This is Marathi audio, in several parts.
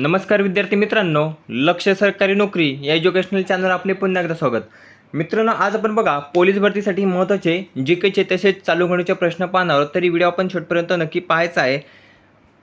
नमस्कार विद्यार्थी मित्रांनो लक्ष सरकारी नोकरी या एज्युकेशनल चॅनल आपले पुन्हा एकदा स्वागत. मित्रांनो आज आपण बघा पोलीस भरतीसाठी महत्त्वाचे जी केचे तसेच चालू होण्याचे प्रश्न पाहणार तरी व्हिडिओ आपण शेवटपर्यंत नक्की पाहायचा आहे.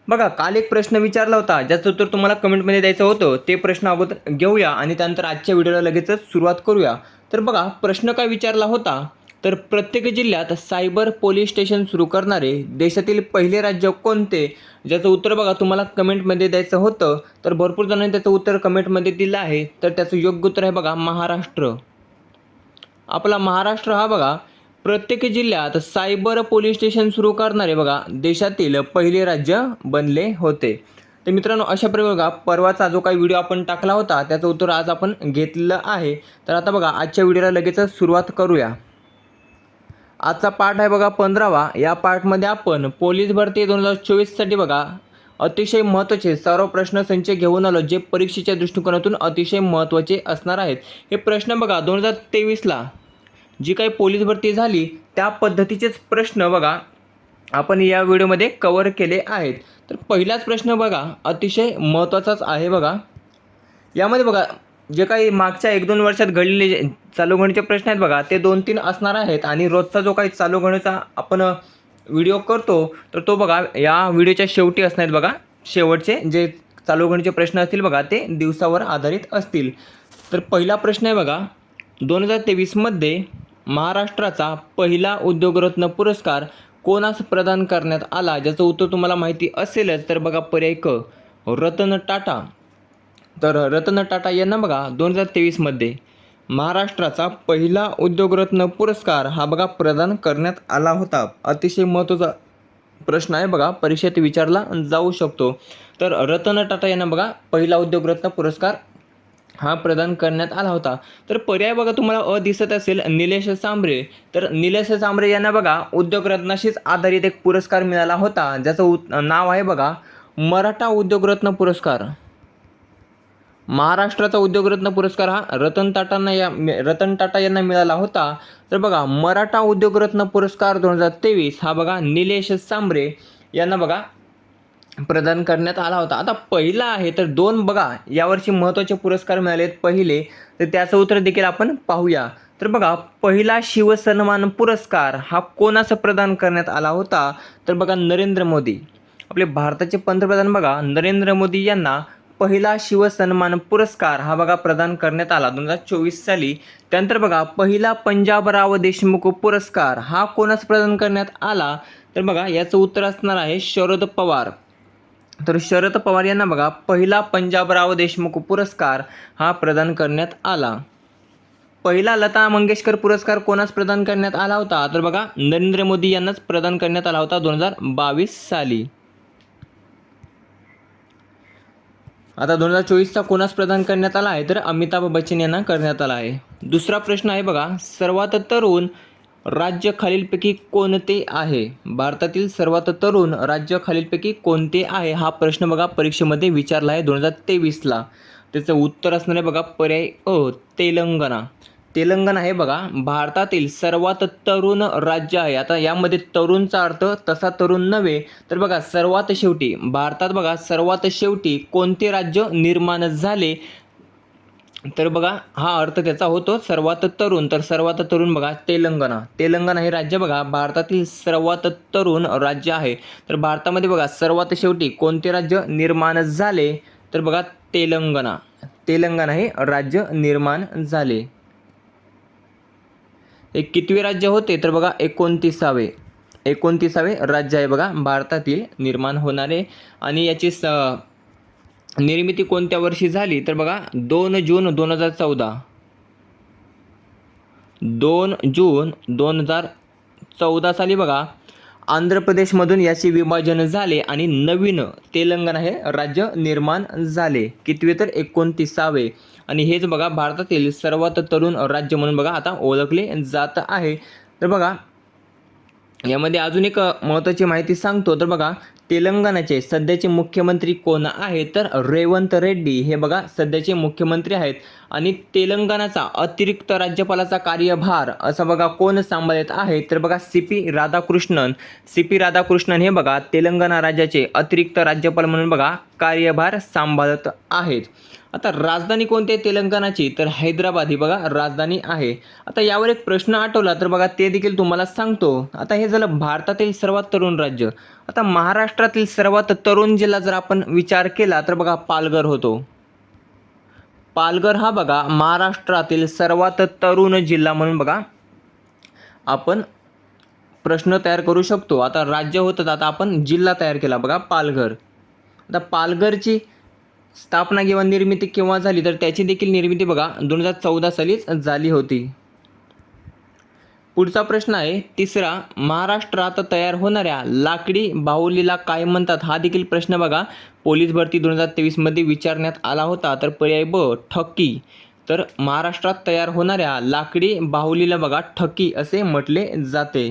बघा काल एक प्रश्न विचारला होता ज्याचं उत्तर तुम्हाला कमेंटमध्ये द्यायचं होतं. ते प्रश्न अगोदर घेऊया आणि त्यानंतर आजच्या व्हिडिओला लगेचच सुरुवात करूया. तर बघा प्रश्न काय विचारला होता? तर प्रत्येक जिल्ह्यात सायबर पोलीस स्टेशन सुरू करणारे देशातील पहिले राज्य कोणते? ज्याचं उत्तर बघा तुम्हाला कमेंटमध्ये द्यायचं होतं तर भरपूर जणांनी त्याचं उत्तर कमेंटमध्ये दिलं आहे. तर त्याचं योग्य उत्तर आहे बघा महाराष्ट्र. आपला महाराष्ट्र हा बघा प्रत्येक जिल्ह्यात सायबर पोलीस स्टेशन सुरू करणारे बघा देशातील पहिले राज्य बनले होते. तर मित्रांनो अशा प्रकारे बघा परवाचा जो काही व्हिडिओ आपण टाकला होता त्याचं उत्तर आज आपण घेतलं आहे. तर आता बघा आजच्या व्हिडिओला लगेचच सुरुवात करूया. आजचा पाठ आहे बघा पंधरावा. या पार्टमध्ये आपण पोलीस भरती दोन हजार चोवीससाठी बघा. अतिशय महत्त्वाचे सर्व प्रश्न संच घेऊन आलो जे परीक्षेच्या दृष्टिकोनातून अतिशय महत्त्वाचे असणार आहेत. हे प्रश्न बघा दोन हजार तेवीसला जी काही पोलीस भरती झाली त्या पद्धतीचेच प्रश्न बघा आपण या व्हिडिओमध्ये कवर केले आहेत. तर पहिलाच प्रश्न बघा अतिशय महत्त्वाचाच आहे बघा. यामध्ये बघा जे काही मागच्या एक दोन वर्षात घडलेले जे चालू घडीचे प्रश्न आहेत बघा ते दोन तीन असणार आहेत आणि रोजचा जो काही चालू घडीचा आपण व्हिडिओ करतो तर तो बघा या व्हिडिओच्या शेवटी असणार आहेत बघा. शेवटचे जे चालू घडीचे प्रश्न असतील बघा ते दिवसावर आधारित असतील. तर पहिला प्रश्न आहे बघा दोन हजार तेवीसमध्ये महाराष्ट्राचा पहिला उद्योगरत्न पुरस्कार कोणास प्रदान करण्यात आला? ज्याचं उत्तर तुम्हाला माहिती असेलच तर बघा पर्याय क रतन टाटा. तर रतन टाटा यांना बघा दोन हजार तेवीसमध्ये महाराष्ट्राचा पहिला उद्योगरत्न पुरस्कार हा बघा प्रदान करण्यात आला होता. अतिशय महत्त्वाचा प्रश्न आहे बघा परीक्षेत विचारला जाऊ शकतो. तर रतन टाटा यांना बघा पहिला उद्योगरत्न पुरस्कार हा प्रदान करण्यात आला होता. तर पर्याय बघा तुम्हाला अ दिसत असेल निलेश सांबरे तर निलेश सांबरे यांना बघा उद्योगरत्नाशीच आधारित एक पुरस्कार मिळाला होता ज्याचं उत नाव आहे बघा मराठा उद्योगरत्न पुरस्कार. महाराष्ट्राचा उद्योगरत्न पुरस्कार हा रतन टाटांना या रतन टाटा यांना मिळाला होता. तर बघा मराठा उद्योगरत्न पुरस्कार दोन हजार तेवीस हा बघा निलेश सांबरे यांना बघा प्रदान करण्यात आला होता. आता पहिला आहे तर दोन बघा यावर्षी महत्त्वाचे पुरस्कार मिळालेत पहिले. तर त्याचं उत्तर देखील आपण पाहूया. तर बघा पहिला शिवसन्मान पुरस्कार हा कोणाचं प्रदान करण्यात आला होता? तर बघा नरेंद्र मोदी. आपले भारताचे पंतप्रधान बघा नरेंद्र मोदी यांना पहिला शिवसन्मान पुरस्कार हा बघा प्रदान करण्यात आला. दोन हजार चोवीस साली. त्यानंतर बघा पहिला पंजाबराव देशमुख पुरस्कार हा कोणास प्रदान करण्यात आला? तर बघा याचं उत्तर असणार आहे शरद पवार. तर शरद पवार यांना बघा पहिला पंजाबराव देशमुख पुरस्कार हा प्रदान करण्यात आला. पहिला लता मंगेशकर पुरस्कार कोणास प्रदान करण्यात आला होता? तर बघा नरेंद्र मोदी यांनाच प्रदान करण्यात आला होता दोन हजार बावीस साली. आता दोन हजार चोवीसचा कोणास प्रदान करण्यात आला आहे? तर अमिताभ बच्चन यांना करण्यात आला आहे. दुसरा प्रश्न आहे बघा सर्वात तरुण राज्य खालीलपैकी कोणते आहे? भारतातील सर्वात तरुण राज्य खालीलपैकी कोणते आहे? हा प्रश्न बघा परीक्षेमध्ये विचारला आहे दोन हजार तेवीसला. त्याचं उत्तर असणार आहे बघा पर्याय अ तेलंगणा. तेलंगणा हे बघा. भारतातील सर्वात तरुण राज्य आहे. आता यामध्ये तरुणचा अर्थ तसा तरुण नव्हे. तर बघा सर्वात शेवटी भारतात बघा सर्वात शेवटी कोणते राज्य निर्माण झाले? तर बघा हा अर्थ त्याचा होतो सर्वात तरुण. तर सर्वात तरुण बघा तेलंगणा. तेलंगणा हे राज्य बघा भारतातील सर्वात तरुण राज्य आहे. तर भारतामध्ये बघा सर्वात शेवटी कोणते राज्य निर्माण झाले? तर बघा तेलंगणा. तेलंगणा हे राज्य निर्माण झाले. एक कितवे राज्य होते तर बघा एकोणतीसावे. एकोणतीसावे राज्य आहे बघा भारतातील निर्माण होणारे. आणि याची स निर्मिती कोणत्या वर्षी झाली तर बघा दोन जून दोन हजार चौदा. दोन जून दोन हजार चौदा साली बघा आंध्र प्रदेशमधून याचे विभाजन झाले आणि नवीन तेलंगणा हे राज्य निर्माण झाले. कितवे तर एकोणतीसावे. आणि हेच बघा भारतातील सर्वात तरुण राज्य म्हणून बघा आता ओळखले जात आहे. तर बघा यामध्ये अजून एक महत्त्वाची माहिती सांगतो. तर बघा तेलंगणाचे सध्याचे मुख्यमंत्री कोण आहेत? तर रेवंत रेड्डी हे बघा सध्याचे मुख्यमंत्री आहेत. आणि तेलंगणाचा अतिरिक्त राज्यपालाचा कार्यभार असं बघा कोण सांभाळत आहे? तर बघा C P Radhakrishnan. C P Radhakrishnan हे बघा तेलंगणा राज्याचे अतिरिक्त राज्यपाल म्हणून बघा कार्यभार सांभाळत आहेत. आता राजधानी कोणती आहे? तेलंगणाची. तर हैदराबाद ही बघा राजधानी आहे. आता यावर एक प्रश्न आठवला तर बघा ते देखील तुम्हाला सांगतो. आता हे झालं भारतातील सर्वात तरुण राज्य. आता महाराष्ट्रातील सर्वात तरुण जिल्हा जर आपण विचार केला तर बघा पालघर होतो. पालघर हा बघा महाराष्ट्रातील सर्वात तरुण जिल्हा म्हणून बघा आपण प्रश्न तयार करू शकतो. आता राज्य होतं आता आपण जिल्हा तयार केला बघा पालघर. आता पालघरची स्थापना किंवा निर्मिती केव्हा झाली तर त्याची देखील निर्मिती बघा दोन हजार चौदा सालीच झाली होती. पुढचा प्रश्न आहे तिसरा महाराष्ट्रात तयार होणाऱ्या लाकडी बाहुलीला काय म्हणतात? हा देखील प्रश्न बघा. पोलीस भरती दोन हजार तेवीसमध्ये विचारण्यात आला होता तर पर्याय ब ठक्की तर महाराष्ट्रात तयार होणाऱ्या लाकडी बाहुलीला बघा ठक्की असे म्हटले जाते.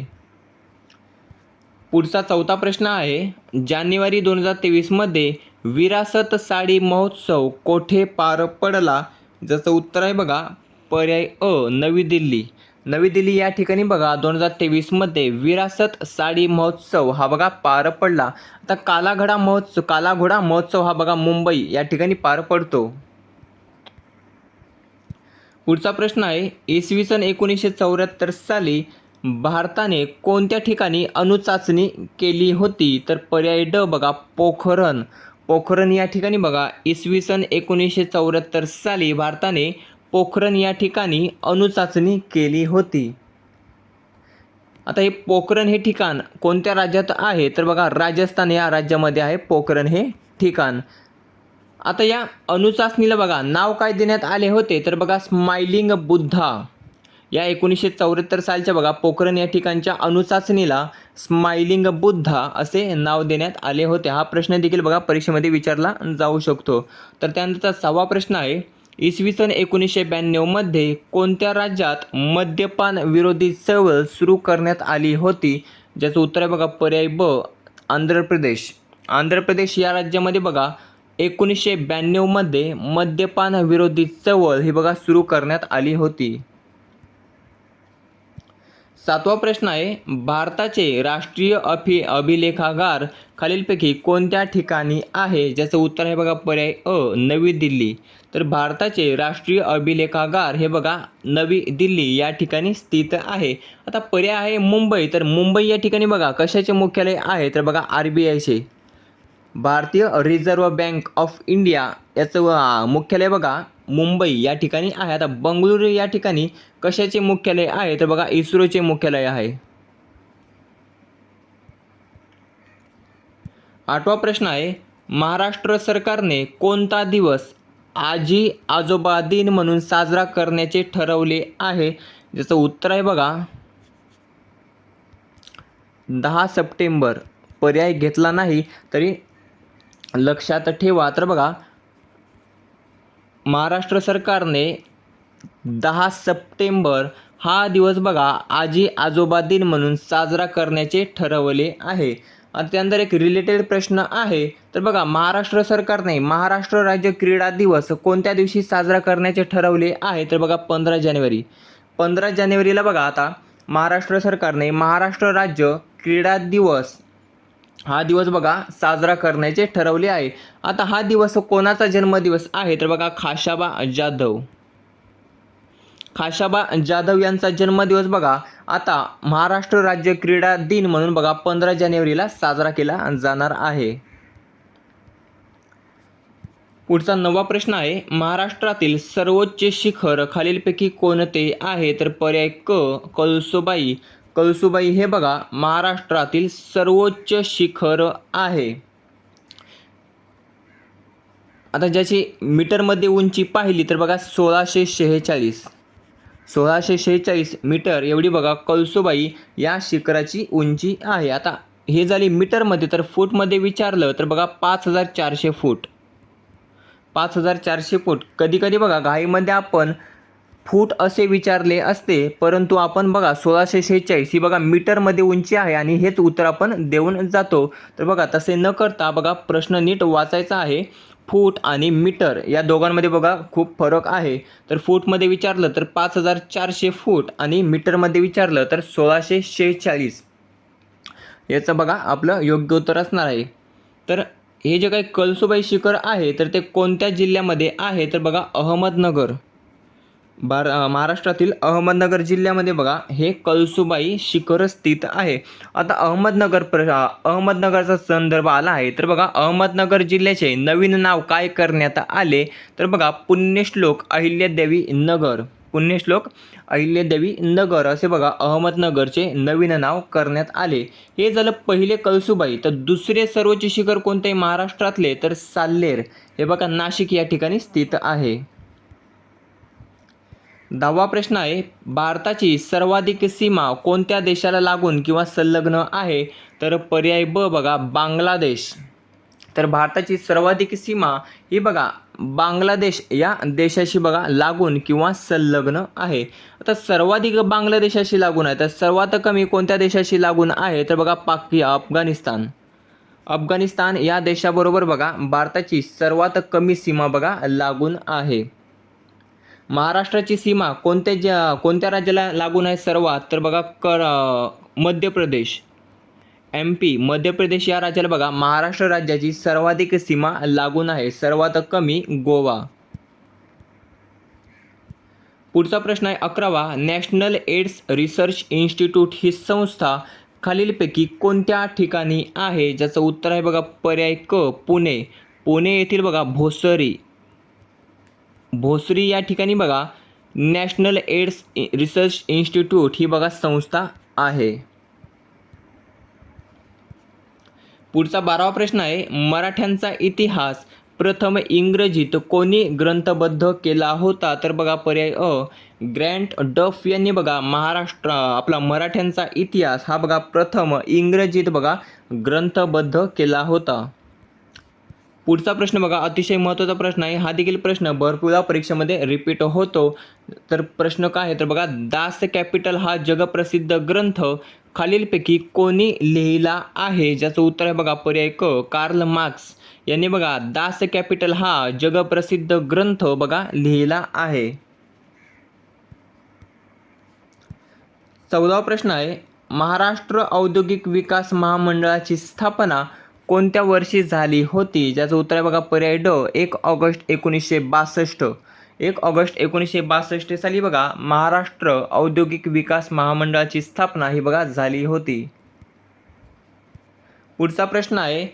पुढचा चौथा प्रश्न आहे जानेवारी दोन हजार तेवीसमध्ये विरासत साडी महोत्सव कोठे पार पडला? ज्याचं उत्तर आहे बघा पर्याय अ नवी दिल्ली. नवी दिल्ली या ठिकाणी बघा दोन हजार तेवीसमध्ये विरासत साडी महोत्सव हा बघा पार पडला. आता कालाघडा महोत्सव कालाघोडा महोत्सव हा बघा मुंबई या ठिकाणी पार पडतो. पुढचा प्रश्न आहे इसवी सन एकोणीसशे चौऱ्याहत्तर साली भारताने कोणत्या ठिकाणी अणुचाचणी केली होती? तर पर्याय ड बघा पोखरण. पोखरण या ठिकाणी बघा इसवी सन एकोणीसशे चौऱ्याहत्तर साली भारताने पोखरण या ठिकाणी अणुचाचणी केली होती. आता हे पोखरण हे ठिकाण कोणत्या राज्यात आहे? तर बघा राजस्थान या राज्यामध्ये आहे पोखरण हे ठिकाण. आता या अणुचाचणीला बघा नाव काय देण्यात आले होते? तर बघा स्माइलिंग बुद्धा. या एकोणीसशे चौऱ्याहत्तर सालच्या बघा पोखरण या ठिकाणच्या अणुचाचणीला स्माइलिंग बुद्धा असे नाव देण्यात आले होते. हा प्रश्न देखील बघा परीक्षेमध्ये विचारला जाऊ शकतो. तर त्यानंतर सहावा प्रश्न आहे इसवी सन एकोणीसशे ब्याण्णवमध्ये कोणत्या राज्यात मद्यपान विरोधी चळवळ सुरू करण्यात आली होती? ज्याचं उत्तर आहे बघा पर्याय ब आंध्र प्रदेश. आंध्र प्रदेश या राज्यामध्ये बघा एकोणीसशे ब्याण्णवमध्ये मद्यपान विरोधी चळवळ ही बघा सुरू करण्यात आली होती. सातवा प्रश्न आहे भारताचे राष्ट्रीय अभि अभिलेखागार खालीलपैकी कोणत्या ठिकाणी आहे? ज्याचं उत्तर आहे बघा पर्याय अ नवी दिल्ली. तर भारताचे राष्ट्रीय अभिलेखागार हे बघा नवी दिल्ली या ठिकाणी स्थित आहे. आता पर्याय आहे मुंबई. तर मुंबई या ठिकाणी बघा कशाचे मुख्यालय आहे? तर बघा आर बी आयचे. भारतीय रिझर्व्ह बँक ऑफ इंडिया याचं मुख्यालय बघा मुंबई या ठिकाणी आहे. आता बंगळुरू या ठिकाणी कशाचे मुख्यालय आहे? तर बघा इस्रोचे मुख्यालय आहे. आठवा प्रश्न आहे महाराष्ट्र सरकारने कोणता दिवस आजी आजोबा दिन म्हणून साजरा करण्याचे ठरवले आहे? ज्याचं उत्तर आहे बघा दहा सप्टेंबर. पर्याय घेतला नाही तरी लक्षात ठेवा. तर बघा महाराष्ट्र सरकारने दहा सप्टेंबर हा दिवस बघा आजी आजोबा दिन म्हणून साजरा करण्याचे ठरवले आहे. आणि त्यानंतर एक रिलेटेड प्रश्न आहे. तर बघा महाराष्ट्र सरकारने महाराष्ट्र राज्य क्रीडा दिवस कोणत्या दिवशी साजरा करण्याचे ठरवले आहे? तर बघा पंधरा जानेवारी. पंधरा जानेवारीला बघा आता महाराष्ट्र सरकारने महाराष्ट्र राज्य क्रीडा दिवस हा दिवस बघा साजरा करण्याचे ठरवले आहे. आता हा दिवस कोणाचा जन्मदिवस आहे? तर बघा खाशाबा जाधव. खाशाबा जाधव यांचा जन्मदिवस बघा. आता महाराष्ट्र राज्य क्रीडा दिन म्हणून बघा पंधरा जानेवारीला साजरा केला जाणार आहे. पुढचा नवा प्रश्न आहे महाराष्ट्रातील सर्वोच्च शिखर खालीलपैकी कोणते आहे? तर पर्याय क कळसोबाई. कळसुबाई हे बघा महाराष्ट्रातील सर्वोच्च शिखर आहे. आता ज्याची मीटरमध्ये उंची पाहिली तर बघा सोळाशे शेहेचाळीस. सोळाशे शेहेचाळीस मीटर एवढी बघा कळसुबाई या शिखराची उंची आहे. आता हे झाली मीटरमध्ये तर फूटमध्ये विचारलं तर बघा पाच हजार चारशे फूट. पाच हजार चारशे फूट. कधी कधी बघा घाईमध्ये आपण फूट असे विचारले असते परंतु आपण बघा सोळाशे शेहेचाळीस ही बघा मीटरमध्ये उंची आहे आणि हेच उत्तर आपण देऊन जातो. तर बघा तसे न करता बघा प्रश्न नीट वाचायचा आहे. फूट आणि मीटर या दोघांमध्ये बघा खूप फरक आहे. तर फूटमध्ये विचारलं तर पाच हजार चारशे फूट आणि मीटरमध्ये विचारलं तर सोळाशे शेहेचाळीस. याचं बघा आपलं योग्य उत्तर असणार आहे. तर हे जे काही कलसुबाई शिखर आहे तर ते कोणत्या जिल्ह्यामध्ये आहे? तर बघा अहमदनगर. बार महाराष्ट्रातील अहमदनगर जिल्ह्यामध्ये बघा हे कळसुबाई शिखर स्थित आहे. आता अहमदनगर प्र अहमदनगरचा संदर्भ आला आहे तर बघा अहमदनगर जिल्ह्याचे नवीन नाव काय करण्यात आले? तर बघा पुण्यश्लोक अहिल्यादेवी नगर. पुण्यश्लोक अहिल्यादेवी नगर असे बघा अहमदनगरचे नवीन नाव करण्यात आले. हे झालं पहिले कळसुबाई तर दुसरे सर्वोच्च शिखर कोणते? महाराष्ट्रातले तर साल्लेर. हे बघा नाशिक या ठिकाणी स्थित आहे. दहावा प्रश्न आहे भारताची सर्वाधिक सीमा कोणत्या देशाला लागून किंवा संलग्न आहे? तर पर्याय ब बघा बांगलादेश. तर भारताची सर्वाधिक सीमा ही बघा बांगलादेश या देशाशी बघा लागून किंवा संलग्न आहे. आता सर्वाधिक बांगलादेशाशी लागून आहे तर सर्वात कमी कोणत्या देशाशी लागून आहे? तर बघा पाकी अफगाणिस्तान. अफगाणिस्तान या देशाबरोबर बघा भारताची सर्वात कमी सीमा बघा लागून आहे. महाराष्ट्राची सीमा कोणत्या ज कोणत्या राज्याला लागून आहे सर्वात? तर बघा कर मध्य प्रदेश. एम पी मध्य प्रदेश या राज्याला बघा महाराष्ट्र राज्याची सर्वाधिक सीमा लागून आहे. सर्वात कमी गोवा. पुढचा प्रश्न आहे अकरावा. नॅशनल एड्स रिसर्च इन्स्टिट्यूट ही संस्था खालीलपैकी कोणत्या ठिकाणी आहे? ज्याचं उत्तर आहे बघा पर्याय क पुणे. पुणे येथील बघा भोसरी. भोसरी या ठिकाणी बघा नॅशनल एड्स रिसर्च इन्स्टिट्यूट ही बघा संस्था आहे. पुढचा बारावा प्रश्न आहे मराठ्यांचा इतिहास. प्रथम इंग्रजीत कोणी ग्रंथबद्ध केला होता? तर बघा पर्याय अ ग्रँट डफ यांनी बघा महाराष्ट्र आपला मराठ्यांचा इतिहास हा बघा प्रथम इंग्रजीत बघा ग्रंथबद्ध केला होता. पुढचा प्रश्न बघा अतिशय महत्त्वाचा प्रश्न आहे. हा देखील प्रश्न भरपूरदा परीक्षेमध्ये रिपीट होतो. तर प्रश्न काय आहे? तर बघा दास कॅपिटल हा जगप्रसिद्ध ग्रंथ. खालीलपैकी कोणी लिहिला आहे? ज्याचं उत्तर आहे बघा पर्याय क कार्ल मार्क्स. यांनी बघा दास कॅपिटल हा जगप्रसिद्ध ग्रंथ बघा लिहिला आहे. चौदावा प्रश्न आहे महाराष्ट्र औद्योगिक विकास महामंडळाची स्थापना कोणत्या वर्षी झाली होती? ज्याचं उत्तर आहे बघा पर्याय ड एक ऑगस्ट एकोणीसशे बासष्ट. एक ऑगस्ट एकोणीसशे बासष्ट साली बघा महाराष्ट्र औद्योगिक विकास महामंडळाची स्थापना ही बघा झाली होती. पुढचा प्रश्न आहे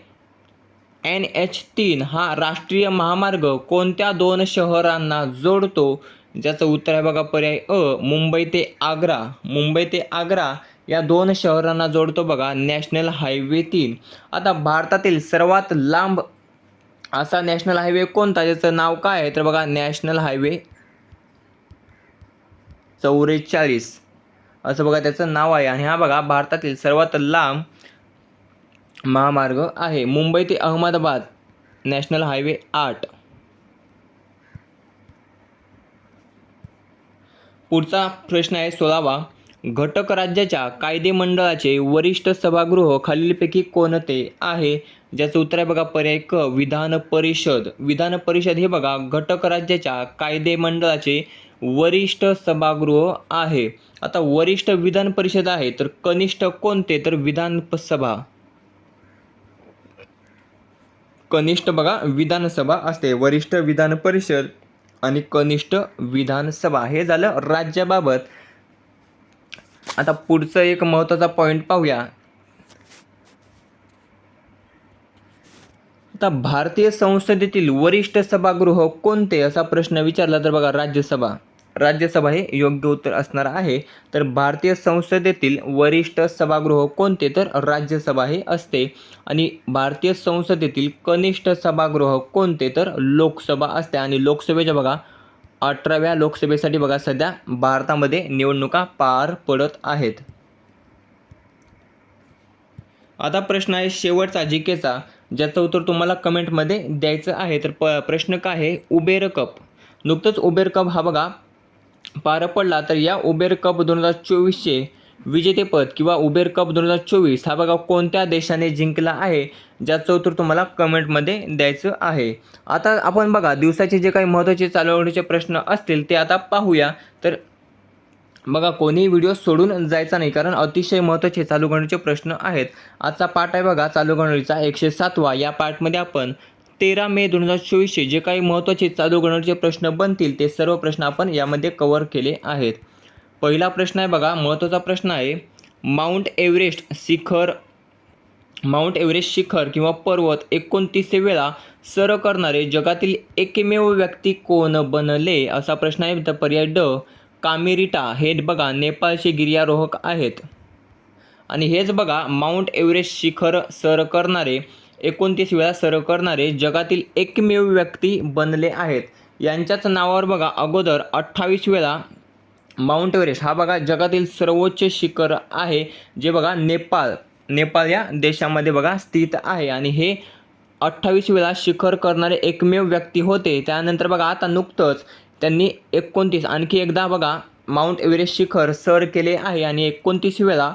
एन एच तीन हा राष्ट्रीय महामार्ग कोणत्या दोन शहरांना जोडतो? ज्याचं उत्तर आहे बघा पर्याय अ मुंबई ते आग्रा. मुंबई ते आग्रा या दोन शहरांना जोडतो बघा नॅशनल हायवे तीन. आता भारतातील सर्वात लांब असा नॅशनल हायवे कोणता? ज्याचं नाव काय आहे? तर बघा नॅशनल हायवे चौवेचाळीस असं बघा त्याचं नाव आहे. आणि हा बघा भारतातील सर्वात लांब महामार्ग आहे. मुंबई ते अहमदाबाद नॅशनल हायवे आठ. पुढचा प्रश्न आहे सोळावा. घटक राज्याच्या कायदेमंडळाचे वरिष्ठ सभागृह खालीलपैकी कोणते आहे? ज्याचं उत्तर आहे बघा पर्याय क विधान परिषद. विधान परिषद हे बघा घटक राज्याच्या कायदेमंडळाचे वरिष्ठ सभागृह आहे. आता वरिष्ठ विधान परिषद आहे तर कनिष्ठ कोणते? तर विधानसभा कनिष्ठ बघा विधानसभा असते. वरिष्ठ विधान परिषद आणि कनिष्ठ विधानसभा हे झालं राज्याबाबत. आता पुढचं एक महत्त्वाचा पॉईंट पाहूया. आता भारतीय संसदेतील वरिष्ठ सभागृह कोणते असा प्रश्न विचारला तर बघा राज्यसभा. राज्यसभा हे योग्य उत्तर असणार आहे. तर भारतीय संसदेतील वरिष्ठ सभागृह कोणते? तर राज्यसभा हे असते. आणि भारतीय संसदेतील कनिष्ठ सभागृह कोणते? तर लोकसभा असते. आणि लोकसभेच्या बघा अठराव्या लोकसभेसाठी बघा सध्या भारतामध्ये निवडणुका पार पडत आहेत. आता प्रश्न आहे शेवटचा जी केचा ज्याचं उत्तर तुम्हाला कमेंटमध्ये द्यायचं आहे तर प प्रश्न काय आहे? Uber Cup. नुकतंच उबेर कप हा बघा पार पडला. तर या उबेर कप दोन हजार चोवीसचे विजेतेपद किंवा उबेर कप दोन हजार चोवीस हा बघा कोणत्या देशाने जिंकला आहे ज्याचं उत्तर तुम्हाला कमेंटमध्ये द्यायचं आहे. आता आपण बघा दिवसाचे जे काही महत्त्वाचे चालवणीचे प्रश्न असतील ते आता पाहूया. तर बघा कोणीही व्हिडिओ सोडून जायचा नाही कारण अतिशय महत्त्वाचे चालू घडणीचे प्रश्न आहेत. आजचा पाठ आहे बघा चालू घडणीचा एकशे सातवा. या पाठमध्ये आपण तेरा मे दोन हजार चोवीसचे जे काही महत्त्वाचे चालू घडणीचे प्रश्न बनतील ते सर्व प्रश्न आपण यामध्ये कवर केले आहेत. पहिला प्रश्न आहे बघा महत्त्वाचा प्रश्न आहे. माउंट एव्हरेस्ट शिखर माउंट एव्हरेस्ट शिखर किंवा पर्वत एकोणतीसशे वेळा सर करणारे जगातील एकमेव व्यक्ती कोण बनले? असा प्रश्न आहे तर पर्याय ड. कामेरिटा. हे बघा नेपाळचे गिर्यारोहक आहेत. आणि हेच बघा माउंट एव्हरेस्ट शिखर सर करणारे एकोणतीस वेळा सर करणारे जगातील एकमेव व्यक्ती बनले आहेत. यांच्याच नावावर बघा अगोदर अठ्ठावीस वेळा माउंट एव्हरेस्ट हा बघा जगातील सर्वोच्च शिखर आहे. जे बघा नेपाळ नेपाळ या देशामध्ये बघा स्थित आहे. आणि हे अठ्ठावीस वेळा शिखर करणारे एकमेव व्यक्ती होते. त्यानंतर बघा आता नुकतंच त्यांनी एकोणतीस आणखी एकदा बघा माउंट एव्हरेस्ट शिखर सर केले आहे. आणि एकोणतीस वेळा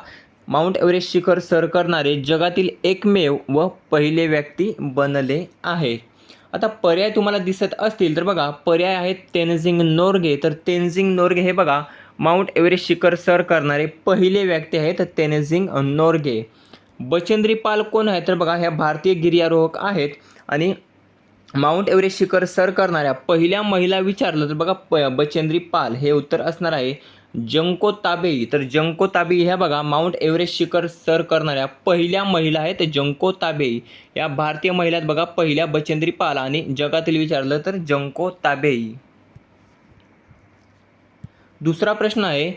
माउंट एव्हरेस्ट शिखर सर करणारे जगातील एकमेव व पहिले व्यक्ती बनले आहे. आता पर्याय तुम्हाला दिसत असतील तर बघा पर्याय आहेत तेनझिंग नोर्गे. तर तेनझिंग नोर्गे हे बघा माउंट एव्हरेस्ट शिखर सर करणारे पहिले व्यक्ती आहेत तेनझिंग नोर्गे. बचेंद्री पाल कोण आहेत? तर बघा ह्या भारतीय गिर्यारोहक आहेत आणि माउंट एव्हरेस्ट शिखर सर करणाऱ्या पहिल्या महिला विचारलं तर बघा प बचेंद्री पाल हे उत्तर असणार आहे. जंको ताबेई तर जंको ताबेई ह्या बघा माउंट एव्हरेस्ट शिखर सर करणाऱ्या पहिल्या महिला आहेत जंको ताबेई या भारतीय महिलात बघा पहिल्या बचेंद्री पाल आणि जगातील विचारलं तर जंको ताबेई दुसरा प्रश्न आहे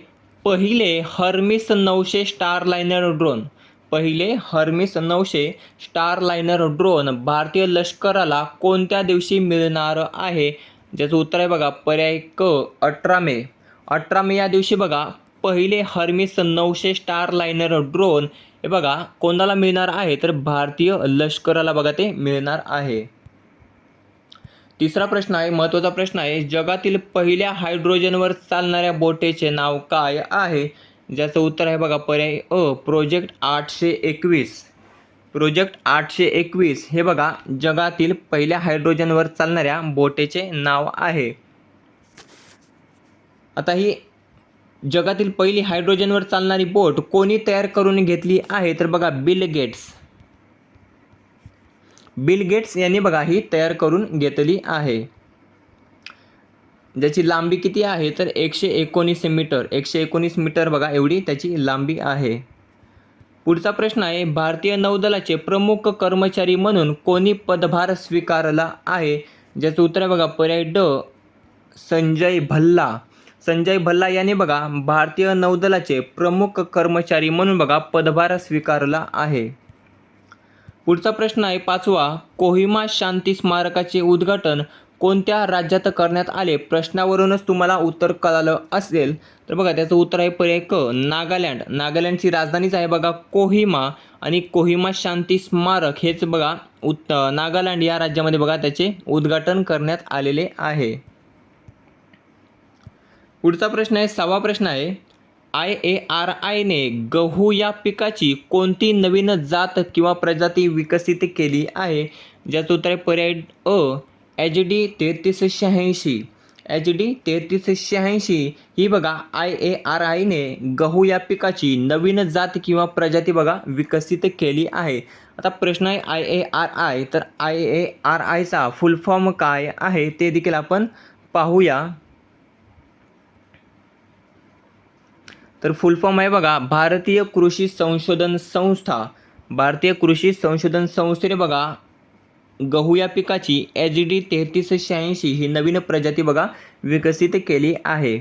पहिले हर्मिस नऊशे स्टार लायनर ड्रोन. पहिले हर्मिस नऊशे स्टार लायनर ड्रोन भारतीय लष्कराला कोणत्या दिवशी मिळणार आहे? ज्याचं उत्तर आहे बघा पर्याय क अठरा मे. अठरा मे या दिवशी बघा पहिले हर्मिस नऊशे स्टार लायनर ड्रोन हे बघा कोणाला मिळणार आहे? तर भारतीय लष्कराला बघा ते मिळणार आहे. तिसरा प्रश्न आहे महत्त्वाचा प्रश्न आहे जगातील पहिल्या हायड्रोजनवर चालणाऱ्या बोटेचे नाव काय आहे? ज्याचं उत्तर आहे बघा पर्याय अ प्रोजेक्ट आठशे एकवीस. प्रोजेक्ट आठशे एकवीस हे बघा जगातील पहिल्या हायड्रोजनवर चालणाऱ्या बोटेचे नाव आहे. आता ही जगातील पहिली हायड्रोजनवर चालणारी बोट कोणी तयार करून घेतली आहे? तर बघा बिल गेट्स. बिल गेट्स यांनी बघा ही तयार करून घेतली आहे. ज्याची लांबी किती आहे? तर एकशे एकोणीस मीटर. एकशे एकोणीस मीटर बघा एवढी त्याची लांबी आहे. पुढचा प्रश्न आहे भारतीय नौदलाचे प्रमुख कर्मचारी म्हणून कोणी पदभार स्वीकारला आहे? ज्याचं उत्तर आहे बघा पर्याय ड. संजय भल्ला. संजय भल्ला यांनी बघा भारतीय नौदलाचे प्रमुख कर्मचारी म्हणून बघा पदभार स्वीकारला आहे. पुढचा प्रश्न आहे पाचवा कोहिमा शांती स्मारकाचे उद्घाटन कोणत्या राज्यात करण्यात आले? प्रश्नावरूनच तुम्हाला उत्तर कळालं असेल. तर बघा त्याचं उत्तर आहे पर्याय क नागालँड. नागालँडची राजधानीच आहे बघा कोहिमा. आणि कोहिमा शांती स्मारक हेच बघा उत्त नागालँड या राज्यामध्ये बघा त्याचे उद्घाटन करण्यात आलेले आहे. पुढचा प्रश्न आहे सहावा प्रश्न आहे. आय ए आर आयने गहू या पिकाची कोणती नवीन जात किंवा प्रजाती विकसित केली आहे? ज्याचं उत्तर आहे पर्याय अ एच डी तेहतीस शहाऐंशी एच डी तेहतीस शहाऐंशी ही बघा आय ए आर आयने गहू या पिकाची नवीन जात किंवा प्रजाती बघा विकसित केली आहे. आता प्रश्न आहे आय ए आर आय तर आय ए आर आयचा फुल फॉर्म काय आहे ते देखील आपण पाहूया. तर फुल फॉर्म आहे बघा भारतीय कृषी संशोधन संस्था. भारतीय कृषी संशोधन संस्थेने बघा गहू या पिकाची एच डी तेहतीस शहाऐंशी ही नवीन प्रजाती बघा विकसित केली आहे.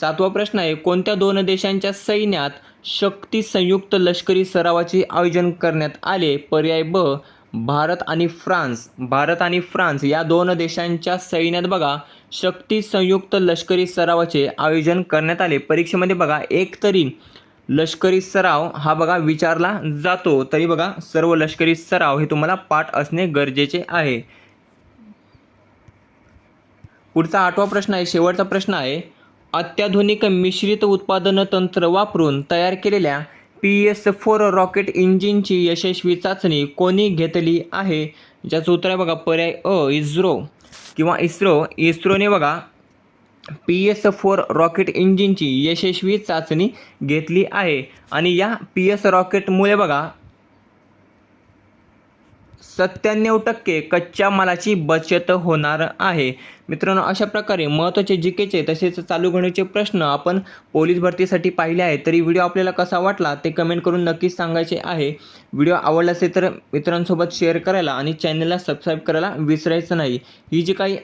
सातवा प्रश्न आहे कोणत्या दोन देशांच्या सैन्यात शक्ती संयुक्त लष्करी सरावाचे आयोजन करण्यात आले? पर्याय ब भारत आणि फ्रान्स भारत आणि फ्रान्स या दोन देशांच्या सैन्यात बघा शक्ती संयुक्त लष्करी सरावाचे आयोजन करण्यात आले. परीक्षेमध्ये बघा एक तरी लष्करी सराव हा बघा विचारला जातो. तरी बघा सर्व लष्करी सराव हे तुम्हाला पाठ असणे गरजेचे आहे. पुढचा आठवा प्रश्न आहे शेवटचा प्रश्न आहे. अत्याधुनिक मिश्रित उत्पादन तंत्र वापरून तयार केलेल्या पी एस फोर रॉकेट इंजिनची यशस्वी चाचणी कोणी घेतली आहे? ज्याचं उत्तर आहे बघा पर्याय अ इस्रो. किंवा इस्रो इस्रोने बघा पी एस फोर रॉकेट इंजिनची यशस्वी चाचणी घेतली आहे. आणि या पी एस रॉकेटमुळे बघा सत्त्याण्णव टक्के कच्च्या मालाची बचत होणार आहे. मित्रांनो अशा प्रकारे महत्त्वाचे जी केचे तसेच चालू घडीचे प्रश्न आपण पोलीस भरतीसाठी पाहिले आहेत. तरी व्हिडिओ आपल्याला कसा वाटला ते कमेंट करून नक्कीच सांगायचे आहे. व्हिडिओ आवडला असेल तर मित्रांसोबत शेअर करायला आणि चॅनलला सबस्क्राईब करायला विसरायचं नाही. ही जी काही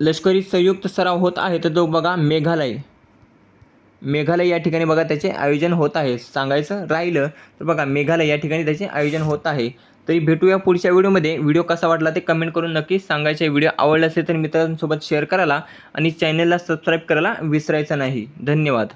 लष्करी संयुक्त सराव होत आहे तर तो बघा मेघालय. मेघालय या ठिकाणी बघा त्याचे आयोजन होत आहे. सांगायचं राहिलं तर बघा मेघालय या ठिकाणी त्याचे आयोजन होत आहे. तरी भेटूया पुढच्या व्हिडिओमध्ये. व्हिडिओ कसा वाटला ते कमेंट करून नक्कीच सांगायचे. व्हिडिओ आवडला असेल तर मित्रांसोबत शेअर करायला आणि चॅनलला सबस्क्राईब करायला विसरायचं नाही. धन्यवाद.